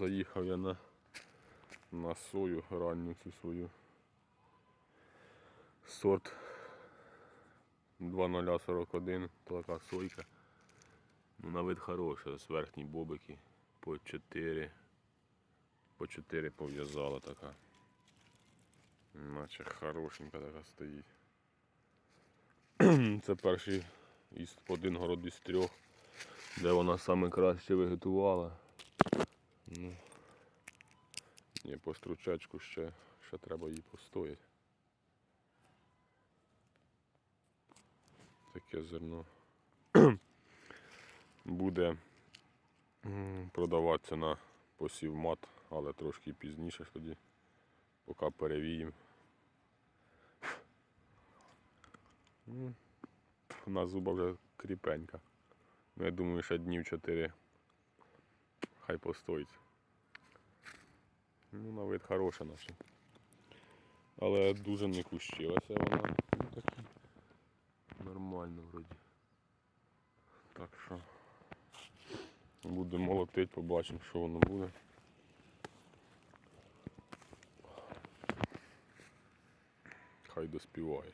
Заїхав я на, на сою ранню цю свою. Сорт 2041, така сойка. Ну, на вид хороша, з верхні бобики по 4. По 4 пов'язала така. Наче хорошенька така стоїть. Це перший із один город із трьох, де вона саме краще вегетувала. Ну, ні, по стручачку ще, ще треба її постояти. Таке зерно буде продаватися на посів мат, але трошки пізніше тоді, поки перевіємо. М, На зуба вже кріпенька. Ну, я думаю, ще днів 4 хай постоїть. Ну, на вид хороша наче. Але дуже не кущилася вона. Ну, такі. Нормально вроді. Так що будемо молотити, побачимо, що воно буде. Хай доспіває.